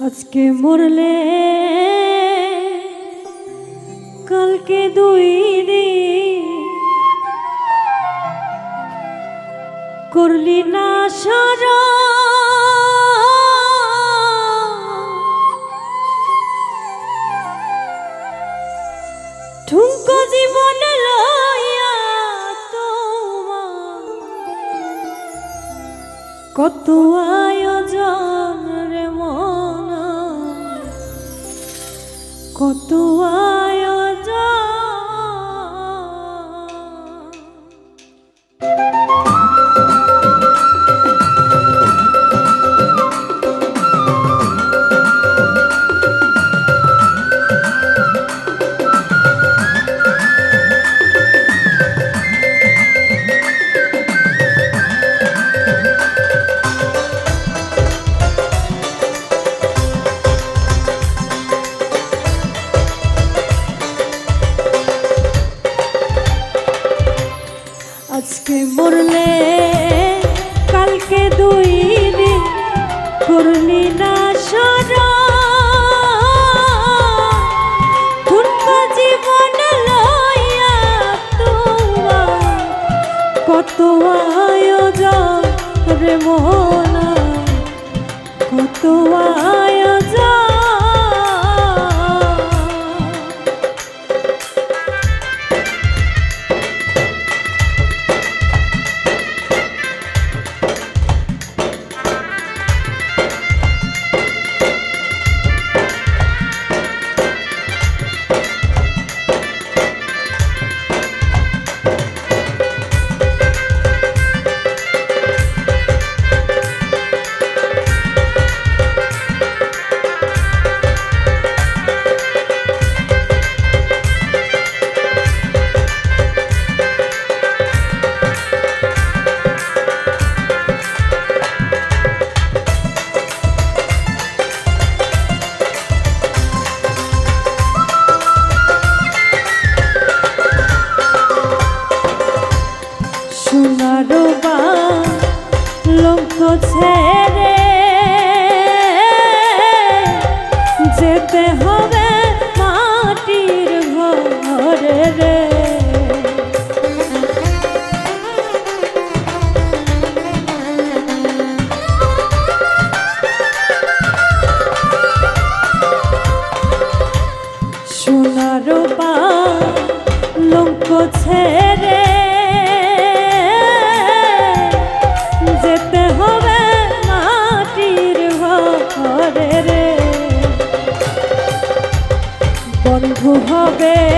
আজকে মরলে কালকে দুই দিন করলি না সারা ঠুঙ্কো জীবন লইয়া তোমার কত আয়োজন কত আজকে মরলে, কালকে দুই দিন করলি না সারা। জীবন লইয়া তোমার কত আয়োজন রে কত আয়োজন Xe হবে।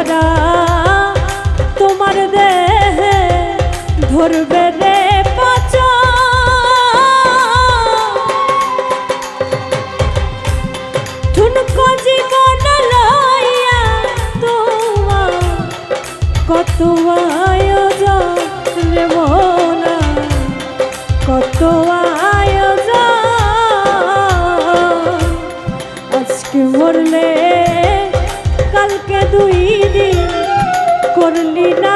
ধরা তোমার দেহে ধরবে রে পাচা। ঠুনকো জীবন লইয়া তোমার কত আয়োজন রে করলি না